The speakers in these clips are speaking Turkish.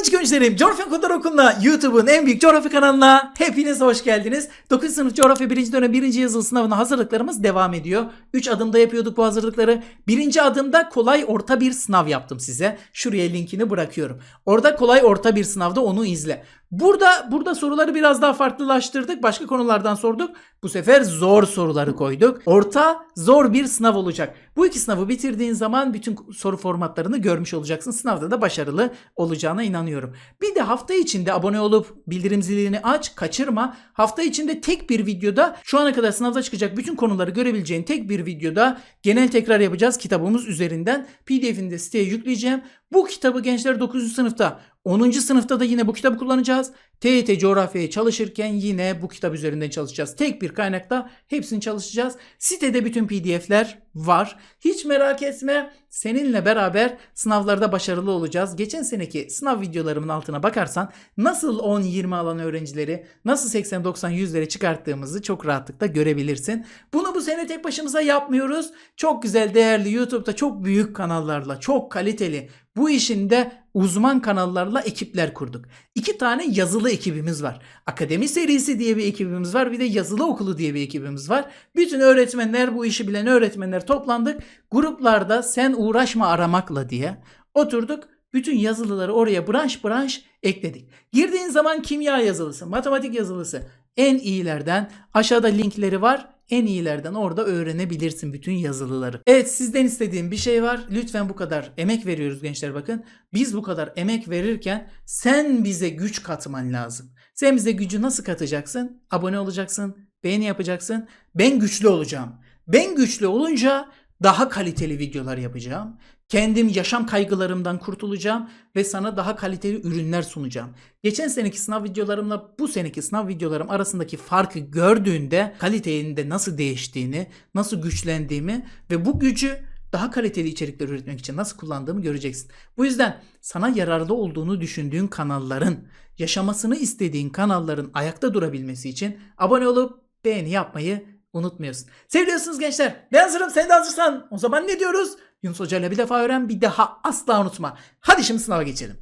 uç gençlerim. Coğrafya Kodlar Okulu'na YouTube'un en büyük coğrafya kanalına hepiniz hoş geldiniz. 9. sınıf coğrafya 1. dönem 1. yazılı sınavına hazırlıklarımız devam ediyor. 3 adımda yapıyorduk bu hazırlıkları. Birinci adımda kolay orta bir sınav yaptım size. Şuraya linkini bırakıyorum. Orada kolay orta bir sınavda onu izle. Burada burada soruları biraz daha farklılaştırdık. Başka konulardan sorduk. Bu sefer zor soruları koyduk. Orta zor bir sınav olacak. Bu iki sınavı bitirdiğin zaman bütün soru formatlarını görmüş olacaksın. Sınavda da başarılı olacağına inanıyorum. Bir de hafta içinde abone olup bildirim zilini aç, kaçırma. Hafta içinde tek bir videoda şu ana kadar sınavda çıkacak bütün konuları görebileceğin tek bir videoda genel tekrar yapacağız kitabımız üzerinden. PDF'ini de siteye yükleyeceğim. Bu kitabı gençler 9. sınıfta 10. sınıfta da yine bu kitabı kullanacağız. TYT coğrafyaya çalışırken yine bu kitap üzerinden çalışacağız. Tek bir kaynakta hepsini çalışacağız. Sitede bütün PDF'ler var. Hiç merak etme. Seninle beraber sınavlarda başarılı olacağız. Geçen seneki sınav videolarımın altına bakarsan nasıl 10-20 alan öğrencileri nasıl 80-90-100'lere çıkarttığımızı çok rahatlıkla görebilirsin. Bunu bu sene tek başımıza yapmıyoruz. Çok güzel değerli YouTube'da çok büyük kanallarla çok kaliteli bu işin de uzman kanallarla ekipler kurduk. İki tane yazılı ekibimiz var. Akademi serisi diye bir ekibimiz var. Bir de yazılı okulu diye bir ekibimiz var. Bütün öğretmenler bu işi bilen öğretmenler toplandık. Gruplarda sen uğraşma aramakla diye oturduk. Bütün yazılıları oraya branş branş ekledik. Girdiğin zaman kimya yazılısı, matematik yazılısı en iyilerden aşağıda linkleri var en iyilerden orada öğrenebilirsin bütün yazılıları. Evet sizden istediğim bir şey var. Lütfen bu kadar emek veriyoruz gençler bakın. Biz bu kadar emek verirken sen bize güç katman lazım. Sen bize gücü nasıl katacaksın? Abone olacaksın, beğeni yapacaksın. Ben güçlü olacağım. Ben güçlü olunca daha kaliteli videolar yapacağım. Kendim yaşam kaygılarımdan kurtulacağım ve sana daha kaliteli ürünler sunacağım. Geçen seneki sınav videolarımla bu seneki sınav videolarım arasındaki farkı gördüğünde kalitenin nasıl değiştiğini, nasıl güçlendiğimi ve bu gücü daha kaliteli içerikler üretmek için nasıl kullandığımı göreceksin. Bu yüzden sana yararlı olduğunu düşündüğün kanalların, yaşamasını istediğin kanalların ayakta durabilmesi için abone olup beğeni yapmayı unutmuyorsun. Seviyorsunuz gençler. Ben hazırım sen de hazırsan. O zaman ne diyoruz? Yunus Hoca bir defa öğren bir daha asla unutma. Hadi şimdi sınava geçelim.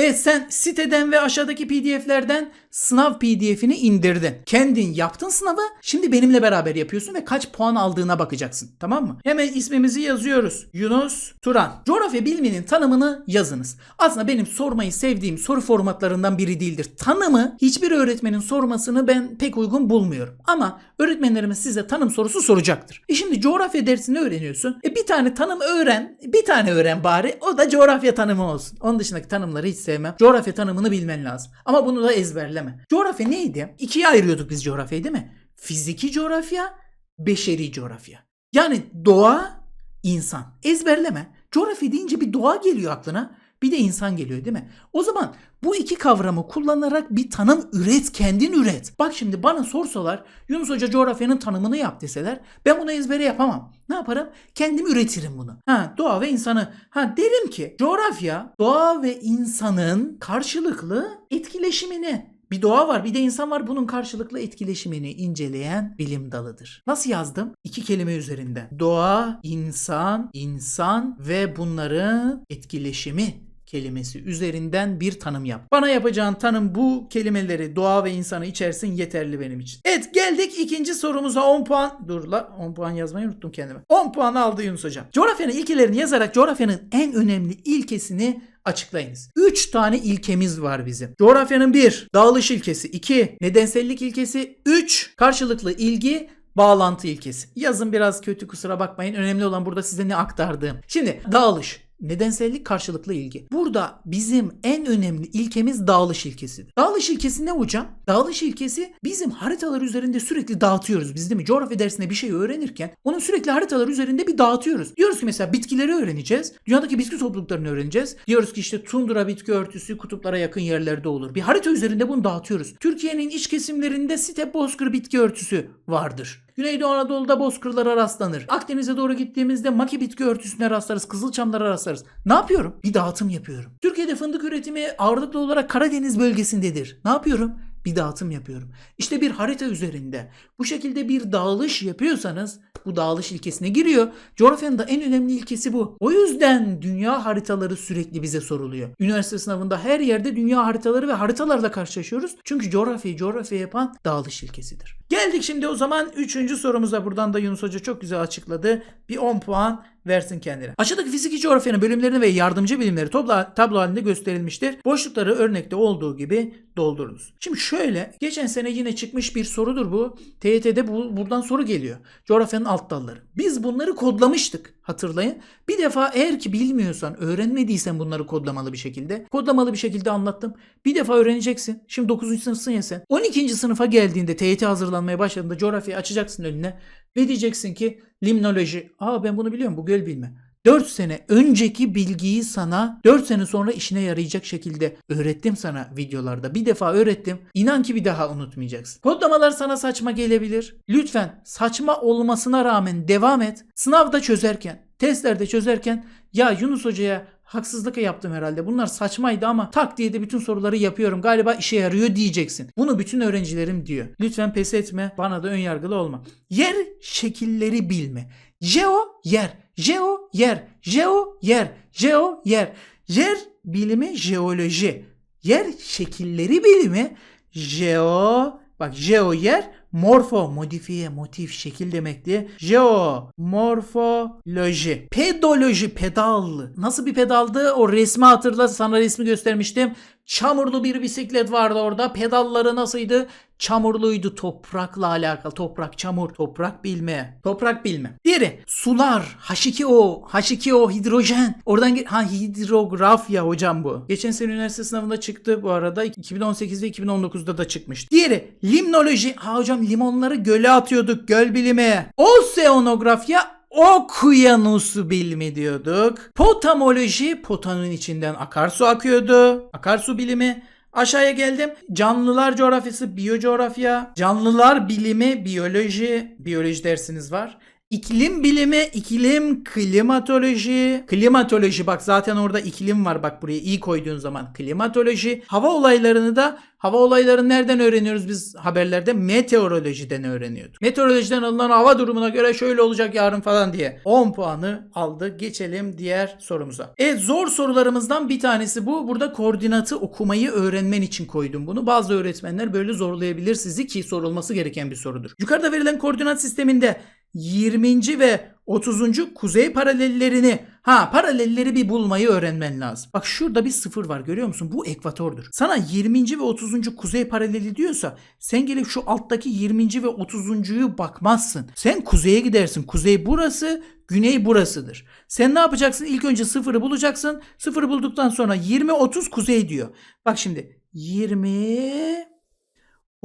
Evet sen siteden ve aşağıdaki pdf'lerden sınav pdf'ini indirdin. Kendin yaptın sınavı. Şimdi benimle beraber yapıyorsun ve kaç puan aldığına bakacaksın. Tamam mı? Hemen ismimizi yazıyoruz. Yunus Turan. Coğrafya biliminin tanımını yazınız. Aslında benim sormayı sevdiğim soru formatlarından biri değildir. Tanımı hiçbir öğretmenin sormasını ben pek uygun bulmuyorum. Ama öğretmenlerimiz size tanım sorusu soracaktır. E şimdi coğrafya dersini öğreniyorsun. E bir tane tanım öğren. Bir tane öğren bari. O da coğrafya tanımı olsun. Onun dışındaki tanımları hiç sevmem. Coğrafya tanımını bilmen lazım. Ama bunu da ezberleme. Coğrafya neydi? İkiye ayırıyorduk biz coğrafyayı değil mi? Fiziki coğrafya, beşeri coğrafya. Yani doğa, insan. Ezberleme. Coğrafya deyince bir doğa geliyor aklına. Bir de insan geliyor değil mi? O zaman bu iki kavramı kullanarak bir tanım üret, kendin üret. Bak şimdi bana sorsalar Yunus Hoca coğrafyanın tanımını yap deseler ben bunu ezbere yapamam. Ne yaparım? Kendim üretirim bunu. Ha doğa ve insanı. Ha derim ki coğrafya doğa ve insanın karşılıklı etkileşimini bir doğa var bir de insan var bunun karşılıklı etkileşimini inceleyen bilim dalıdır. Nasıl yazdım? İki kelime üzerinden. Doğa, insan, insan ve bunların etkileşimi kelimesi üzerinden bir tanım yap. Bana yapacağın tanım bu kelimeleri doğa ve insanı içersin yeterli benim için. Evet geldik ikinci sorumuza 10 puan. Dur la 10 puan yazmayı unuttum kendime. 10 puan aldı Yunus Hocam. Coğrafyanın ilkelerini yazarak coğrafyanın en önemli ilkesini açıklayınız. 3 tane ilkemiz var bizim. Coğrafyanın 1 dağılış ilkesi, 2 nedensellik ilkesi, 3 karşılıklı ilgi bağlantı ilkesi. Yazın biraz kötü kusura bakmayın. Önemli olan burada size ne aktardığım. Şimdi dağılış. Nedensellik karşılıklı ilgi. Burada bizim en önemli ilkemiz dağılış ilkesidir. Dağılış ilkesi ne hocam? Dağılış ilkesi bizim haritalar üzerinde sürekli dağıtıyoruz biz değil mi? Coğrafya dersinde bir şey öğrenirken onu sürekli haritalar üzerinde bir dağıtıyoruz. Diyoruz ki mesela bitkileri öğreneceğiz. Dünyadaki bitki topluluklarını öğreneceğiz. Diyoruz ki işte tundra bitki örtüsü kutuplara yakın yerlerde olur. Bir harita üzerinde bunu dağıtıyoruz. Türkiye'nin iç kesimlerinde step bozkır bitki örtüsü vardır. Güneydoğu Anadolu'da bozkırlara rastlanır. Akdeniz'e doğru gittiğimizde maki bitki örtüsüne rastlarız. Kızılçamlara rastlarız. Ne yapıyorum? Bir dağıtım yapıyorum. Türkiye'de fındık üretimi ağırlıklı olarak Karadeniz bölgesindedir. Ne yapıyorum? Bir dağıtım yapıyorum. İşte bir harita üzerinde bu şekilde bir dağılış yapıyorsanız bu dağılış ilkesine giriyor. Coğrafyanın da en önemli ilkesi bu. O yüzden dünya haritaları sürekli bize soruluyor. Üniversite sınavında her yerde dünya haritaları ve haritalarla karşılaşıyoruz. Çünkü coğrafyayı coğrafya yapan dağılış ilkesidir. Geldik şimdi o zaman 3. sorumuza. Buradan da Yunus Hoca çok güzel açıkladı. Bir 10 puan versin kendine. Aşağıdaki fiziki coğrafyanın bölümlerini ve yardımcı bilimleri topla, tablo halinde gösterilmiştir. Boşlukları örnekte olduğu gibi doldurunuz. Şimdi şöyle geçen sene yine çıkmış bir sorudur bu. TYT'de bu, buradan soru geliyor. Coğrafyanın alt dalları. Biz bunları kodlamıştık hatırlayın. Bir defa eğer ki bilmiyorsan, öğrenmediysen bunları kodlamalı bir şekilde, kodlamalı bir şekilde anlattım. Bir defa öğreneceksin. Şimdi 9. sınıfsın ya sen. 12. sınıfa geldiğinde TYT hazırlanmaya başladığında coğrafyayı açacaksın önüne ve diyeceksin ki limnoloji. Aa ben bunu biliyorum bu göl bilme. 4 sene önceki bilgiyi sana 4 sene sonra işine yarayacak şekilde öğrettim sana videolarda. Bir defa öğrettim. İnan ki bir daha unutmayacaksın. Kodlamalar sana saçma gelebilir. Lütfen saçma olmasına rağmen devam et. Sınavda çözerken, testlerde çözerken ya Yunus Hoca'ya haksızlık yaptım herhalde. Bunlar saçmaydı ama tak diye de bütün soruları yapıyorum. Galiba işe yarıyor diyeceksin. Bunu bütün öğrencilerim diyor. Lütfen pes etme. Bana da ön yargılı olma. Yer şekilleri bilme. Jeo yer. Jeo yer. Jeo yer. Jeo yer. Yer bilimi jeoloji. Yer şekilleri bilimi jeo bak jeo yer morfo modifiye motif şekil demekti. Jeo morfoloji. Pedoloji pedal. Nasıl bir pedaldı? O resmi hatırla sana resmi göstermiştim. Çamurlu bir bisiklet vardı orada. Pedalları nasıldı? Çamurluydu. Toprakla alakalı. Toprak, çamur, toprak bilme. Toprak bilme. Diğeri sular. H2O. H2O hidrojen. Oradan ha hidrografya hocam bu. Geçen sene üniversite sınavında çıktı bu arada. 2018 ve 2019'da da çıkmış. Diğeri limnoloji. Ha hocam limonları göle atıyorduk. Göl bilimi. Oseanografya Okyanus bilimi diyorduk. Potamoloji, potanın içinden akarsu akıyordu. Akarsu bilimi. Aşağıya geldim. Canlılar coğrafyası, biyocoğrafya, canlılar bilimi, biyoloji, biyoloji dersiniz var. İklim bilimi, iklim klimatoloji, klimatoloji bak zaten orada iklim var bak buraya iyi koyduğun zaman klimatoloji, hava olaylarını da hava olaylarını nereden öğreniyoruz biz haberlerde? Meteorolojiden öğreniyorduk. Meteorolojiden alınan hava durumuna göre şöyle olacak yarın falan diye. 10 puanı aldı. Geçelim diğer sorumuza. E zor sorularımızdan bir tanesi bu. Burada koordinatı okumayı öğrenmen için koydum bunu. Bazı öğretmenler böyle zorlayabilir sizi ki sorulması gereken bir sorudur. Yukarıda verilen koordinat sisteminde 20. ve 30. kuzey paralellerini ha paralelleri bir bulmayı öğrenmen lazım. Bak şurada bir sıfır var görüyor musun? Bu ekvatordur. Sana 20. ve 30. kuzey paraleli diyorsa sen gelip şu alttaki 20. ve 30.yu bakmazsın. Sen kuzeye gidersin. Kuzey burası, güney burasıdır. Sen ne yapacaksın? İlk önce sıfırı bulacaksın. Sıfırı bulduktan sonra 20 30 kuzey diyor. Bak şimdi 20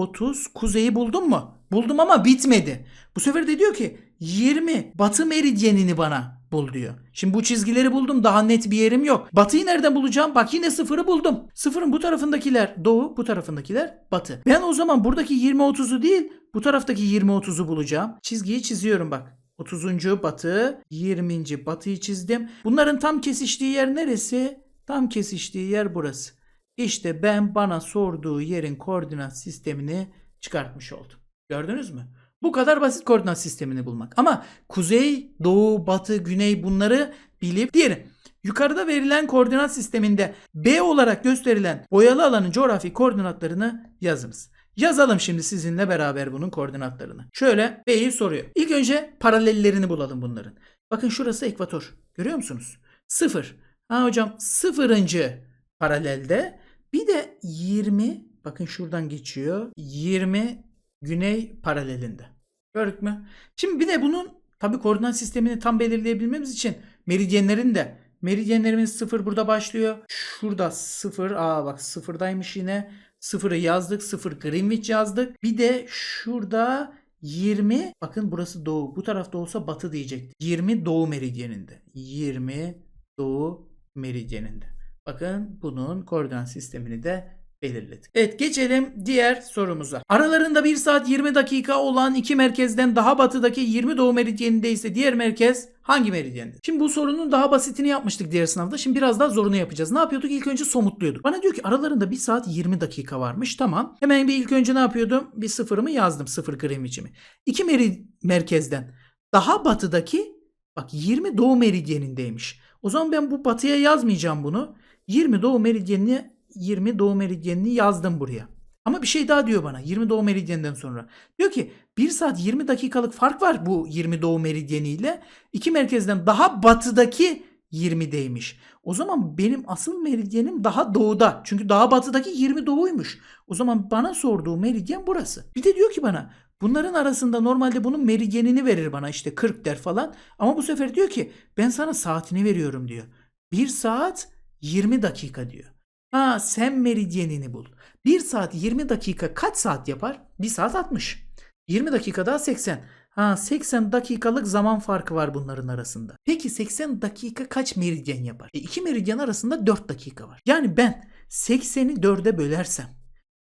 30 kuzeyi buldun mu? Buldum ama bitmedi. Bu sefer de diyor ki 20 batı meridyenini bana bul diyor. Şimdi bu çizgileri buldum daha net bir yerim yok. Batıyı nereden bulacağım? Bak yine sıfırı buldum. Sıfırın bu tarafındakiler doğu bu tarafındakiler batı. Ben o zaman buradaki 20-30'u değil bu taraftaki 20-30'u bulacağım. Çizgiyi çiziyorum bak. 30. batı, 20. batıyı çizdim. Bunların tam kesiştiği yer neresi? Tam kesiştiği yer burası. İşte ben bana sorduğu yerin koordinat sistemini çıkartmış oldum. Gördünüz mü? Bu kadar basit koordinat sistemini bulmak. Ama kuzey, doğu, batı, güney bunları bilip diğeri yukarıda verilen koordinat sisteminde B olarak gösterilen boyalı alanın coğrafi koordinatlarını yazınız. Yazalım şimdi sizinle beraber bunun koordinatlarını. Şöyle B'yi soruyor. İlk önce paralellerini bulalım bunların. Bakın şurası ekvator. Görüyor musunuz? Sıfır. Ha hocam sıfırıncı paralelde bir de 20 bakın şuradan geçiyor. 20 güney paralelinde. Gördük mü? Şimdi bir de bunun tabi koordinat sistemini tam belirleyebilmemiz için meridyenlerin de meridyenlerimiz sıfır burada başlıyor. Şurada sıfır. Aa bak sıfırdaymış yine. Sıfırı yazdık. Sıfır Greenwich yazdık. Bir de şurada 20 bakın burası doğu. Bu tarafta olsa batı diyecektik. 20 doğu meridyeninde. 20 doğu meridyeninde. Bakın bunun koordinat sistemini de belirledik. Evet geçelim diğer sorumuza. Aralarında 1 saat 20 dakika olan iki merkezden daha batıdaki 20 doğu meridyeninde ise diğer merkez hangi meridyendir? Şimdi bu sorunun daha basitini yapmıştık diğer sınavda. Şimdi biraz daha zorunu yapacağız. Ne yapıyorduk? İlk önce somutluyorduk. Bana diyor ki aralarında 1 saat 20 dakika varmış. Tamam. Hemen bir ilk önce ne yapıyordum? Bir sıfırımı yazdım. Sıfır Greenwich'imi. İki meri merkezden daha batıdaki bak 20 doğu meridyenindeymiş. O zaman ben bu batıya yazmayacağım bunu. 20 doğu meridyenini 20 doğu meridyenini yazdım buraya. Ama bir şey daha diyor bana 20 doğu meridyeninden sonra. Diyor ki 1 saat 20 dakikalık fark var bu 20 doğu meridyeniyle. iki merkezden daha batıdaki 20'deymiş. O zaman benim asıl meridyenim daha doğuda. Çünkü daha batıdaki 20 doğuymuş. O zaman bana sorduğu meridyen burası. Bir de diyor ki bana bunların arasında normalde bunun meridyenini verir bana işte 40 der falan. Ama bu sefer diyor ki ben sana saatini veriyorum diyor. 1 saat 20 dakika diyor. Ha sen meridyenini bul. 1 saat 20 dakika kaç saat yapar? 1 saat 60. 20 dakika daha 80. Ha 80 dakikalık zaman farkı var bunların arasında. Peki 80 dakika kaç meridyen yapar? E, iki meridyen arasında 4 dakika var. Yani ben 80'i 4'e bölersem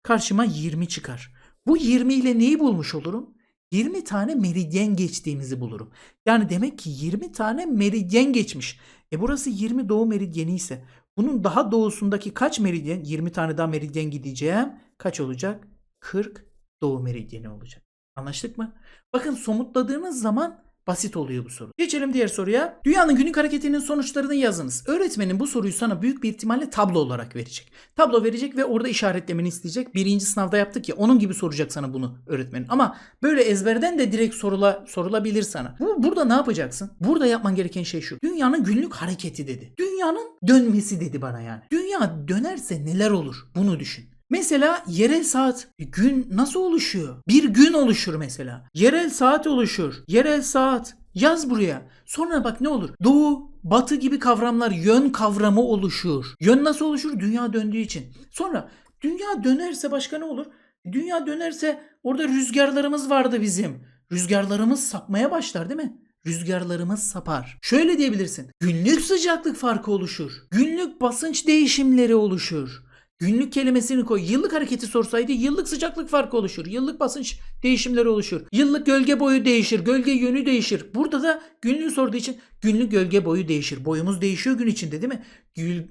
karşıma 20 çıkar. Bu 20 ile neyi bulmuş olurum? 20 tane meridyen geçtiğimizi bulurum. Yani demek ki 20 tane meridyen geçmiş. E burası 20 doğu meridyeni ise bunun daha doğusundaki kaç meridyen? 20 tane daha meridyen gideceğim. Kaç olacak? 40 doğu meridyeni olacak. Anlaştık mı? Bakın somutladığınız zaman basit oluyor bu soru. Geçelim diğer soruya. Dünyanın günlük hareketinin sonuçlarını yazınız. Öğretmenin bu soruyu sana büyük bir ihtimalle tablo olarak verecek. Tablo verecek ve orada işaretlemeni isteyecek. Birinci sınavda yaptık ya onun gibi soracak sana bunu öğretmenin. Ama böyle ezberden de direkt sorula, sorulabilir sana. Bu, burada ne yapacaksın? Burada yapman gereken şey şu. Dünyanın günlük hareketi dedi. Dünyanın dönmesi dedi bana yani. Dünya dönerse neler olur? Bunu düşün. Mesela yerel saat gün nasıl oluşuyor? Bir gün oluşur mesela. Yerel saat oluşur. Yerel saat yaz buraya. Sonra bak ne olur? Doğu, batı gibi kavramlar yön kavramı oluşur. Yön nasıl oluşur? Dünya döndüğü için. Sonra dünya dönerse başka ne olur? Dünya dönerse orada rüzgarlarımız vardı bizim. Rüzgarlarımız sapmaya başlar değil mi? Rüzgarlarımız sapar. Şöyle diyebilirsin. Günlük sıcaklık farkı oluşur. Günlük basınç değişimleri oluşur. Günlük kelimesini koy. Yıllık hareketi sorsaydı yıllık sıcaklık farkı oluşur. Yıllık basınç değişimleri oluşur. Yıllık gölge boyu değişir. Gölge yönü değişir. Burada da günlüğü sorduğu için günlük gölge boyu değişir. Boyumuz değişiyor gün içinde değil mi?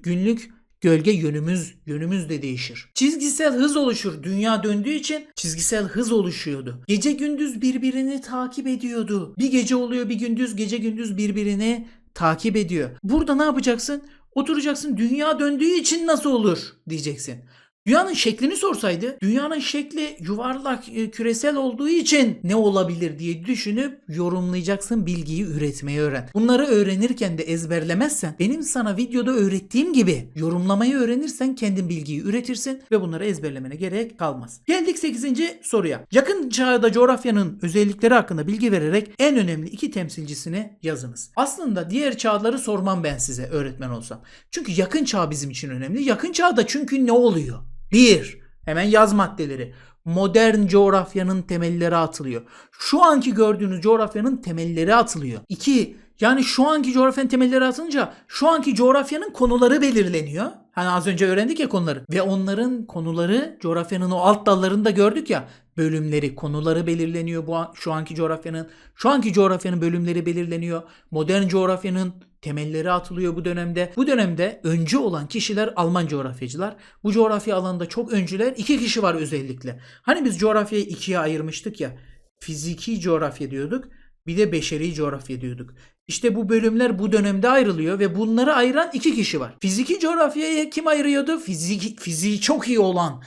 Günlük gölge yönümüz yönümüz de değişir. Çizgisel hız oluşur. Dünya döndüğü için çizgisel hız oluşuyordu. Gece gündüz birbirini takip ediyordu. Bir gece oluyor bir gündüz gece gündüz birbirini takip ediyor. Burada ne yapacaksın? Oturacaksın dünya döndüğü için nasıl olur diyeceksin. Dünyanın şeklini sorsaydı dünyanın şekli yuvarlak e, küresel olduğu için ne olabilir diye düşünüp yorumlayacaksın bilgiyi üretmeyi öğren. Bunları öğrenirken de ezberlemezsen benim sana videoda öğrettiğim gibi yorumlamayı öğrenirsen kendin bilgiyi üretirsin ve bunları ezberlemene gerek kalmaz. Geldik 8. soruya. Yakın çağda coğrafyanın özellikleri hakkında bilgi vererek en önemli iki temsilcisini yazınız. Aslında diğer çağları sormam ben size öğretmen olsam. Çünkü yakın çağ bizim için önemli. Yakın çağda çünkü ne oluyor? Bir, hemen yaz maddeleri. Modern coğrafyanın temelleri atılıyor. Şu anki gördüğünüz coğrafyanın temelleri atılıyor. İki, yani şu anki coğrafyanın temelleri atınca şu anki coğrafyanın konuları belirleniyor. Hani az önce öğrendik ya konuları. Ve onların konuları coğrafyanın o alt dallarında gördük ya. Bölümleri, konuları belirleniyor bu an- şu anki coğrafyanın. Şu anki coğrafyanın bölümleri belirleniyor. Modern coğrafyanın temelleri atılıyor bu dönemde. Bu dönemde öncü olan kişiler Alman coğrafyacılar. Bu coğrafya alanında çok öncüler iki kişi var özellikle. Hani biz coğrafyayı ikiye ayırmıştık ya. Fiziki coğrafya diyorduk. Bir de beşeri coğrafya diyorduk. İşte bu bölümler bu dönemde ayrılıyor ve bunları ayıran iki kişi var. Fiziki coğrafyayı kim ayırıyordu? Fizik, fiziği çok iyi olan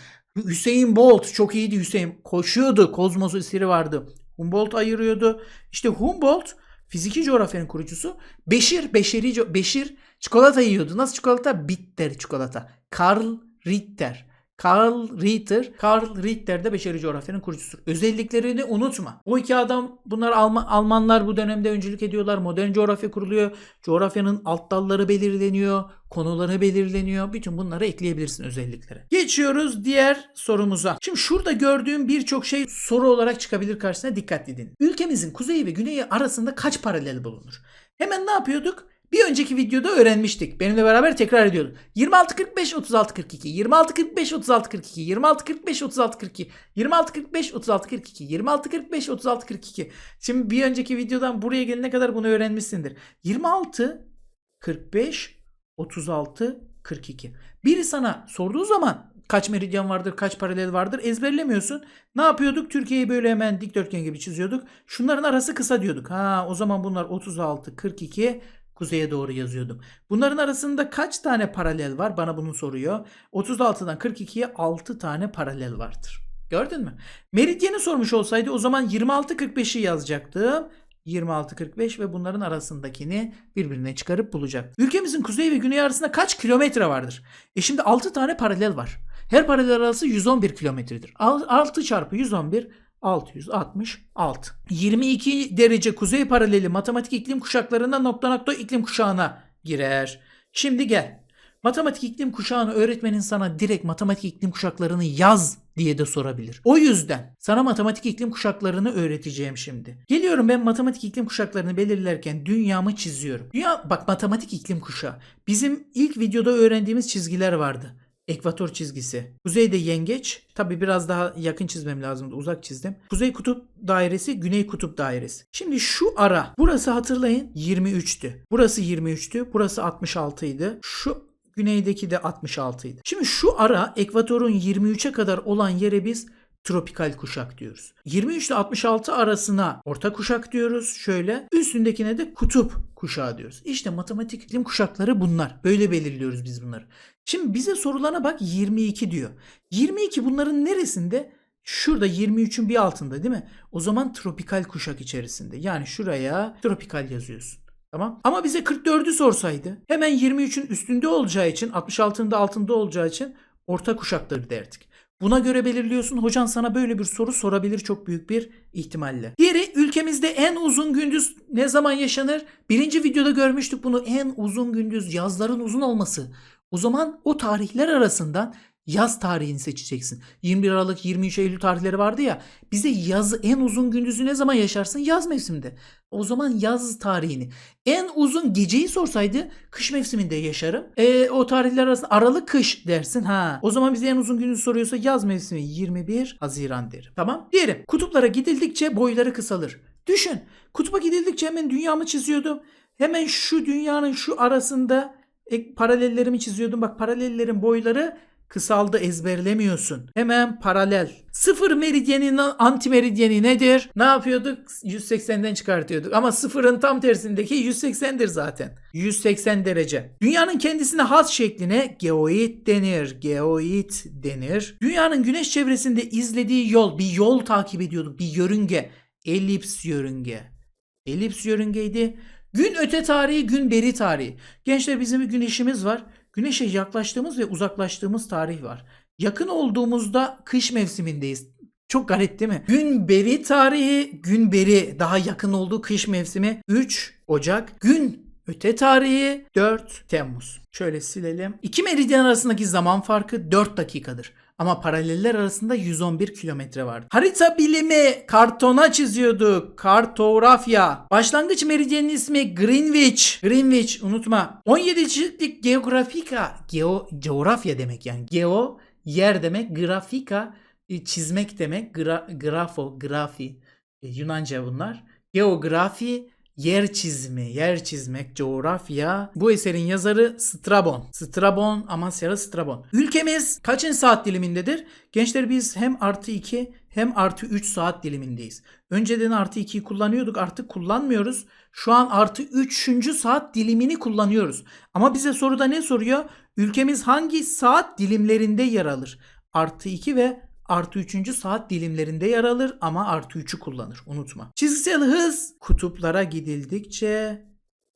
Hüseyin Bolt çok iyiydi Hüseyin. Koşuyordu. Kozmos esiri vardı. Humboldt ayırıyordu. İşte Humboldt fiziki coğrafyanın kurucusu. Beşir, beşeri, Beşir çikolata yiyordu. Nasıl çikolata? Bitter çikolata. Karl Ritter. Karl Ritter, Karl Ritter de beşeri coğrafyanın kurucusu. Özelliklerini unutma. Bu iki adam bunlar Alman, Almanlar bu dönemde öncülük ediyorlar. Modern coğrafya kuruluyor. Coğrafyanın alt dalları belirleniyor. Konuları belirleniyor. Bütün bunları ekleyebilirsin özelliklere. Geçiyoruz diğer sorumuza. Şimdi şurada gördüğüm birçok şey soru olarak çıkabilir karşısına dikkat edin. Ülkemizin kuzeyi ve güneyi arasında kaç paralel bulunur? Hemen ne yapıyorduk? Bir önceki videoda öğrenmiştik. Benimle beraber tekrar ediyorduk. 26 45 36 42 26 45 36 42 26 45 36 42 26 45 36 42 26 45 36 42 Şimdi bir önceki videodan buraya gelene kadar bunu öğrenmişsindir. 26 45 36 42 Biri sana sorduğu zaman kaç meridyen vardır, kaç paralel vardır ezberlemiyorsun. Ne yapıyorduk? Türkiye'yi böyle hemen dikdörtgen gibi çiziyorduk. Şunların arası kısa diyorduk. Ha o zaman bunlar 36 42 kuzeye doğru yazıyordum. Bunların arasında kaç tane paralel var? Bana bunu soruyor. 36'dan 42'ye 6 tane paralel vardır. Gördün mü? Meridyeni sormuş olsaydı o zaman 26-45'i yazacaktım. 26-45 ve bunların arasındakini birbirine çıkarıp bulacak. Ülkemizin kuzey ve güney arasında kaç kilometre vardır? E şimdi 6 tane paralel var. Her paralel arası 111 kilometredir. 6 çarpı 111 666. 22 derece kuzey paraleli matematik iklim kuşaklarında nokta nokta iklim kuşağına girer. Şimdi gel. Matematik iklim kuşağını öğretmenin sana direkt matematik iklim kuşaklarını yaz diye de sorabilir. O yüzden sana matematik iklim kuşaklarını öğreteceğim şimdi. Geliyorum ben matematik iklim kuşaklarını belirlerken dünyamı çiziyorum. Dünya bak matematik iklim kuşağı. Bizim ilk videoda öğrendiğimiz çizgiler vardı. Ekvator çizgisi. Kuzeyde yengeç. Tabi biraz daha yakın çizmem lazımdı. Uzak çizdim. Kuzey kutup dairesi, güney kutup dairesi. Şimdi şu ara. Burası hatırlayın 23'tü. Burası 23'tü. Burası 66 idi. Şu Güneydeki de 66 idi. Şimdi şu ara ekvatorun 23'e kadar olan yere biz tropikal kuşak diyoruz. 23 ile 66 arasına orta kuşak diyoruz. Şöyle üstündekine de kutup kuşağı diyoruz. İşte matematik iklim kuşakları bunlar. Böyle belirliyoruz biz bunları. Şimdi bize sorulana bak 22 diyor. 22 bunların neresinde? Şurada 23'ün bir altında değil mi? O zaman tropikal kuşak içerisinde. Yani şuraya tropikal yazıyorsun. Tamam. Ama bize 44'ü sorsaydı hemen 23'ün üstünde olacağı için 66'ın da altında olacağı için orta kuşaktır derdik. Buna göre belirliyorsun. Hocan sana böyle bir soru sorabilir çok büyük bir ihtimalle. Diğeri ülkemizde en uzun gündüz ne zaman yaşanır? Birinci videoda görmüştük bunu. En uzun gündüz yazların uzun olması. O zaman o tarihler arasından yaz tarihini seçeceksin. 21 Aralık 23 Eylül tarihleri vardı ya. Bize yaz en uzun gündüzü ne zaman yaşarsın? Yaz mevsiminde. O zaman yaz tarihini. En uzun geceyi sorsaydı kış mevsiminde yaşarım. E, o tarihler arasında Aralık kış dersin. Ha. O zaman bize en uzun gündüzü soruyorsa yaz mevsimi 21 Haziran derim. Tamam. Diyelim kutuplara gidildikçe boyları kısalır. Düşün. Kutupa gidildikçe hemen dünyamı çiziyordum. Hemen şu dünyanın şu arasında e, paralellerimi çiziyordum. Bak paralellerin boyları kısaldı ezberlemiyorsun. Hemen paralel. Sıfır meridyenin anti meridyeni nedir? Ne yapıyorduk? 180'den çıkartıyorduk. Ama sıfırın tam tersindeki 180'dir zaten. 180 derece. Dünyanın kendisine has şekline geoid denir. Geoid denir. Dünyanın güneş çevresinde izlediği yol, bir yol takip ediyorduk. Bir yörünge. Elips yörünge. Elips yörüngeydi. Gün öte tarihi, gün beri tarihi. Gençler bizim bir güneşimiz var. Güneşe yaklaştığımız ve uzaklaştığımız tarih var. Yakın olduğumuzda kış mevsimindeyiz. Çok garip değil mi? Gün beri tarihi, gün beri daha yakın olduğu kış mevsimi 3 Ocak. Gün öte tarihi 4 Temmuz. Şöyle silelim. İki meridyen arasındaki zaman farkı 4 dakikadır. Ama paraleller arasında 111 kilometre vardı. Harita bilimi kartona çiziyorduk. Kartografya. Başlangıç meridyenin ismi Greenwich. Greenwich unutma. 17 ciltlik geografika. Geo, coğrafya demek yani. Geo yer demek. Grafika e, çizmek demek. Gra, grafo, grafi. E, Yunanca bunlar. Geografi yer çizimi, yer çizmek, coğrafya. Bu eserin yazarı Strabon. Strabon, Amasyalı Strabon. Ülkemiz kaçıncı saat dilimindedir? Gençler biz hem artı 2 hem artı 3 saat dilimindeyiz. Önceden artı 2'yi kullanıyorduk artık kullanmıyoruz. Şu an artı 3. saat dilimini kullanıyoruz. Ama bize soruda ne soruyor? Ülkemiz hangi saat dilimlerinde yer alır? Artı 2 ve artı 3. saat dilimlerinde yer alır ama artı 3'ü kullanır. Unutma. Çizgisel hız kutuplara gidildikçe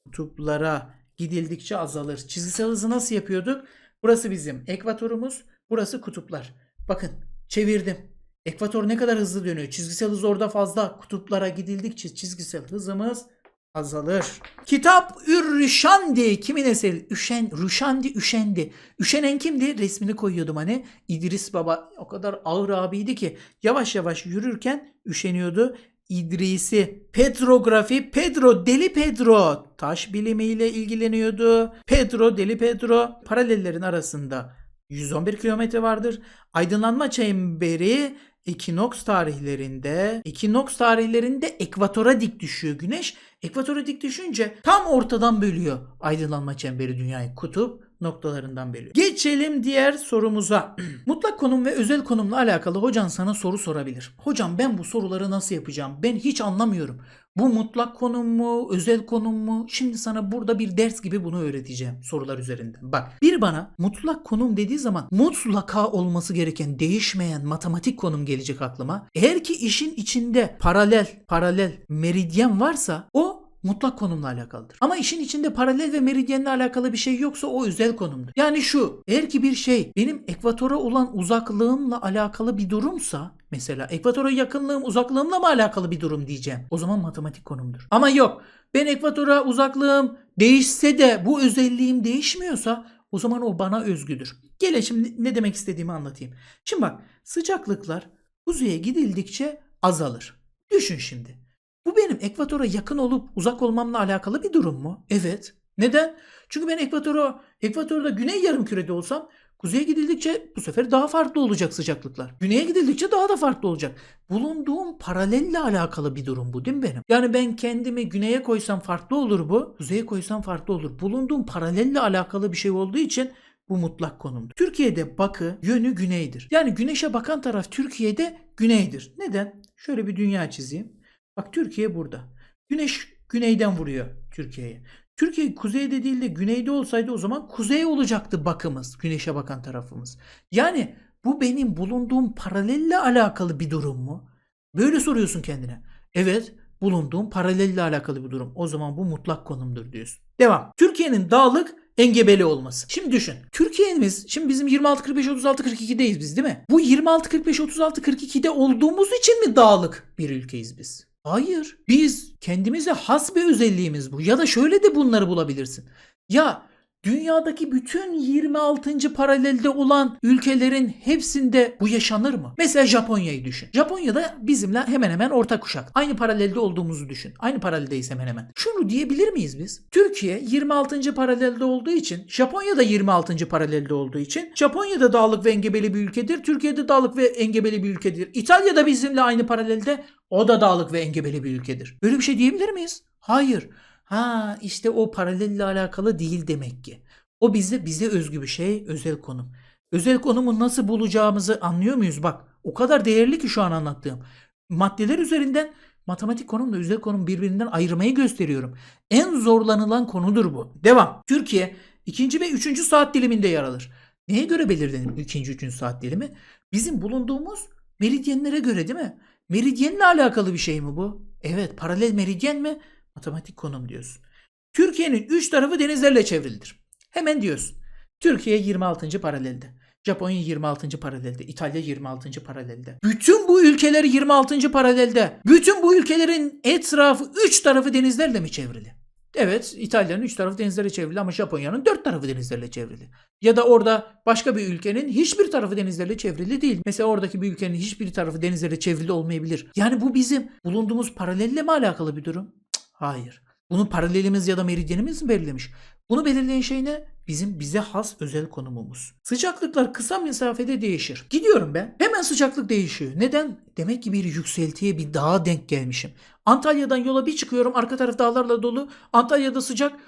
kutuplara gidildikçe azalır. Çizgisel hızı nasıl yapıyorduk? Burası bizim ekvatorumuz. Burası kutuplar. Bakın çevirdim. Ekvator ne kadar hızlı dönüyor. Çizgisel hız orada fazla. Kutuplara gidildikçe çizgisel hızımız azalır. Kitap Ürrüşandi kimin eseri? Üşen, Rüşandi Üşendi. Üşenen kimdi? Resmini koyuyordum hani. İdris Baba o kadar ağır abiydi ki yavaş yavaş yürürken üşeniyordu. İdrisi, petrografi, Pedro, Deli Pedro taş bilimiyle ilgileniyordu. Pedro, Deli Pedro paralellerin arasında 111 kilometre vardır. Aydınlanma çemberi ekinoks tarihlerinde, ekinoks tarihlerinde ekvatora dik düşüyor güneş. Ekvatora dik düşünce tam ortadan bölüyor aydınlanma çemberi dünyayı kutup noktalarından bölüyor. Geçelim diğer sorumuza. Mutlak konum ve özel konumla alakalı hocan sana soru sorabilir. Hocam ben bu soruları nasıl yapacağım? Ben hiç anlamıyorum. Bu mutlak konum mu, özel konum mu? Şimdi sana burada bir ders gibi bunu öğreteceğim sorular üzerinden. Bak bir bana mutlak konum dediği zaman mutlaka olması gereken değişmeyen matematik konum gelecek aklıma. Eğer ki işin içinde paralel, paralel, meridyen varsa o mutlak konumla alakalıdır. Ama işin içinde paralel ve meridyenle alakalı bir şey yoksa o özel konumdur. Yani şu, eğer ki bir şey benim ekvatora olan uzaklığımla alakalı bir durumsa, mesela ekvatora yakınlığım uzaklığımla mı alakalı bir durum diyeceğim. O zaman matematik konumdur. Ama yok, ben ekvatora uzaklığım değişse de bu özelliğim değişmiyorsa o zaman o bana özgüdür. Gelin şimdi ne demek istediğimi anlatayım. Şimdi bak sıcaklıklar kuzeye gidildikçe azalır. Düşün şimdi. Bu benim ekvatora yakın olup uzak olmamla alakalı bir durum mu? Evet. Neden? Çünkü ben ekvatora, ekvatorda güney yarımkürede olsam kuzeye gidildikçe bu sefer daha farklı olacak sıcaklıklar. Güneye gidildikçe daha da farklı olacak. Bulunduğum paralelle alakalı bir durum bu değil mi benim? Yani ben kendimi güneye koysam farklı olur bu. Kuzeye koysam farklı olur. Bulunduğum paralelle alakalı bir şey olduğu için bu mutlak konumdur. Türkiye'de bakı yönü güneydir. Yani güneşe bakan taraf Türkiye'de güneydir. Neden? Şöyle bir dünya çizeyim. Bak Türkiye burada. Güneş güneyden vuruyor Türkiye'ye. Türkiye kuzeyde değil de güneyde olsaydı o zaman kuzey olacaktı bakımız, güneşe bakan tarafımız. Yani bu benim bulunduğum paralelle alakalı bir durum mu? Böyle soruyorsun kendine. Evet, bulunduğum paralelle alakalı bir durum. O zaman bu mutlak konumdur diyorsun. Devam. Türkiye'nin dağlık engebeli olması. Şimdi düşün. Türkiye'miz şimdi bizim 26 45 36 42'deyiz biz değil mi? Bu 26 45 36 42'de olduğumuz için mi dağlık bir ülkeyiz biz? Hayır. Biz kendimize has bir özelliğimiz bu. Ya da şöyle de bunları bulabilirsin. Ya dünyadaki bütün 26. paralelde olan ülkelerin hepsinde bu yaşanır mı? Mesela Japonya'yı düşün. Japonya'da bizimle hemen hemen orta kuşak. Aynı paralelde olduğumuzu düşün. Aynı paraleldeyiz hemen hemen. Şunu diyebilir miyiz biz? Türkiye 26. paralelde olduğu için, Japonya da 26. paralelde olduğu için, Japonya'da dağlık ve engebeli bir ülkedir. Türkiye'de dağlık ve engebeli bir ülkedir. İtalya da bizimle aynı paralelde. O da dağlık ve engebeli bir ülkedir. Böyle bir şey diyebilir miyiz? Hayır. Ha işte o paralelle alakalı değil demek ki. O bize bize özgü bir şey, özel konum. Özel konumu nasıl bulacağımızı anlıyor muyuz? Bak o kadar değerli ki şu an anlattığım. Maddeler üzerinden matematik konumla özel konum birbirinden ayırmayı gösteriyorum. En zorlanılan konudur bu. Devam. Türkiye ikinci ve üçüncü saat diliminde yer alır. Neye göre belirlenir ikinci, üçüncü saat dilimi? Bizim bulunduğumuz meridyenlere göre değil mi? Meridyenle alakalı bir şey mi bu? Evet, paralel meridyen mi? Matematik konum diyorsun. Türkiye'nin üç tarafı denizlerle çevrilidir. Hemen diyorsun. Türkiye 26. paralelde. Japonya 26. paralelde. İtalya 26. paralelde. Bütün bu ülkeler 26. paralelde. Bütün bu ülkelerin etrafı 3 tarafı denizlerle mi çevrili? Evet İtalya'nın 3 tarafı denizlerle çevrili ama Japonya'nın 4 tarafı denizlerle çevrili. Ya da orada başka bir ülkenin hiçbir tarafı denizlerle çevrili değil. Mesela oradaki bir ülkenin hiçbir tarafı denizlerle çevrili olmayabilir. Yani bu bizim bulunduğumuz paralelle mi alakalı bir durum? Hayır. Bunu paralelimiz ya da meridyenimiz mi belirlemiş? Bunu belirleyen şey ne? Bizim bize has özel konumumuz. Sıcaklıklar kısa mesafede değişir. Gidiyorum ben. Hemen sıcaklık değişiyor. Neden? Demek ki bir yükseltiye bir dağa denk gelmişim. Antalya'dan yola bir çıkıyorum. Arka taraf dağlarla dolu. Antalya'da sıcak.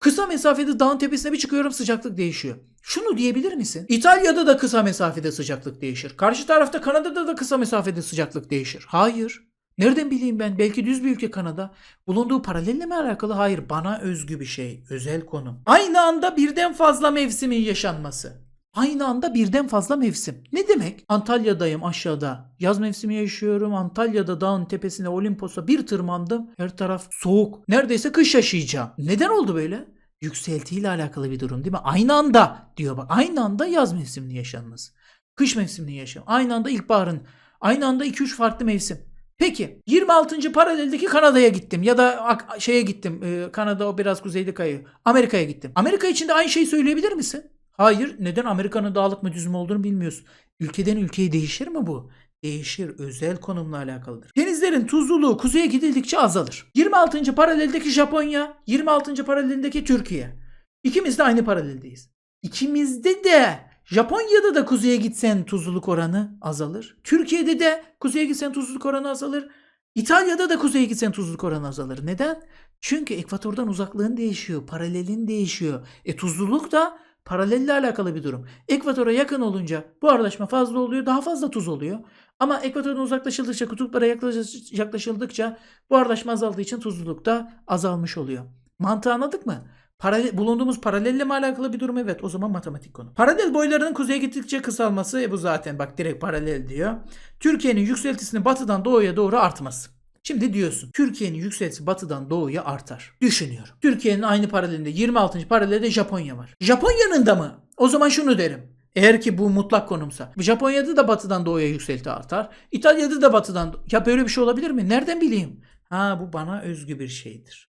Kısa mesafede dağın tepesine bir çıkıyorum sıcaklık değişiyor. Şunu diyebilir misin? İtalya'da da kısa mesafede sıcaklık değişir. Karşı tarafta Kanada'da da kısa mesafede sıcaklık değişir. Hayır. Nereden bileyim ben? Belki düz bir ülke Kanada. Bulunduğu paralelle mi alakalı? Hayır. Bana özgü bir şey. Özel konu. Aynı anda birden fazla mevsimin yaşanması. Aynı anda birden fazla mevsim. Ne demek? Antalya'dayım aşağıda. Yaz mevsimi yaşıyorum. Antalya'da dağın tepesine Olimpos'a bir tırmandım. Her taraf soğuk. Neredeyse kış yaşayacağım. Neden oldu böyle? Yükseltiyle alakalı bir durum değil mi? Aynı anda diyor bak. Aynı anda yaz mevsiminin yaşanması. Kış mevsiminin yaşanması. Aynı anda ilkbaharın. Aynı anda 2-3 farklı mevsim. Peki 26. paraleldeki Kanada'ya gittim ya da şeye gittim. Ee, Kanada o biraz kuzeyde kayıyor. Amerika'ya gittim. Amerika için de aynı şeyi söyleyebilir misin? Hayır. Neden Amerika'nın dağlık mı düz mü olduğunu bilmiyorsun. Ülkeden ülkeye değişir mi bu? değişir. Özel konumla alakalıdır. Denizlerin tuzluluğu kuzeye gidildikçe azalır. 26. paraleldeki Japonya, 26. paralelindeki Türkiye. İkimiz de aynı paraleldeyiz. İkimizde de Japonya'da da kuzeye gitsen tuzluluk oranı azalır. Türkiye'de de kuzeye gitsen tuzluluk oranı azalır. İtalya'da da kuzeye gitsen tuzluluk oranı azalır. Neden? Çünkü ekvatordan uzaklığın değişiyor, paralelin değişiyor. E tuzluluk da paralelle alakalı bir durum. Ekvatora yakın olunca buharlaşma fazla oluyor, daha fazla tuz oluyor. Ama ekvatordan uzaklaşıldıkça, kutuplara yaklaş- yaklaşıldıkça buharlaşma azaldığı için tuzluluk da azalmış oluyor. Mantığı anladık mı? Paralel, bulunduğumuz paralelle mi alakalı bir durum? Evet o zaman matematik konu. Paralel boylarının kuzeye gittikçe kısalması e bu zaten bak direkt paralel diyor. Türkiye'nin yükseltisinin batıdan doğuya doğru artması. Şimdi diyorsun Türkiye'nin yükseltisi batıdan doğuya artar. Düşünüyorum. Türkiye'nin aynı paralelinde 26. paralelde Japonya var. Japonya'nın da mı? O zaman şunu derim. Eğer ki bu mutlak konumsa. Japonya'da da batıdan doğuya yükselti artar. İtalya'da da batıdan... Ya böyle bir şey olabilir mi? Nereden bileyim? Ha bu bana özgü bir şeydir.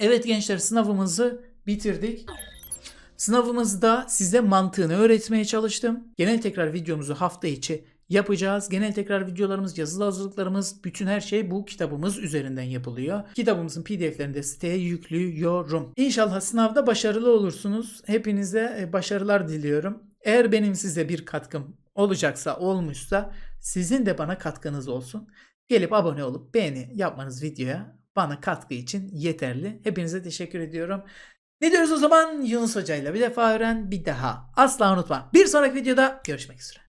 Evet gençler sınavımızı bitirdik. Sınavımızda size mantığını öğretmeye çalıştım. Genel tekrar videomuzu hafta içi yapacağız. Genel tekrar videolarımız, yazılı hazırlıklarımız, bütün her şey bu kitabımız üzerinden yapılıyor. Kitabımızın pdf'lerini de siteye yüklüyorum. İnşallah sınavda başarılı olursunuz. Hepinize e, başarılar diliyorum. Eğer benim size bir katkım olacaksa, olmuşsa sizin de bana katkınız olsun. Gelip abone olup beğeni yapmanız videoya bana katkı için yeterli. Hepinize teşekkür ediyorum. Ne diyoruz o zaman? Yunus Hoca ile bir defa öğren, bir daha. Asla unutma. Bir sonraki videoda görüşmek üzere.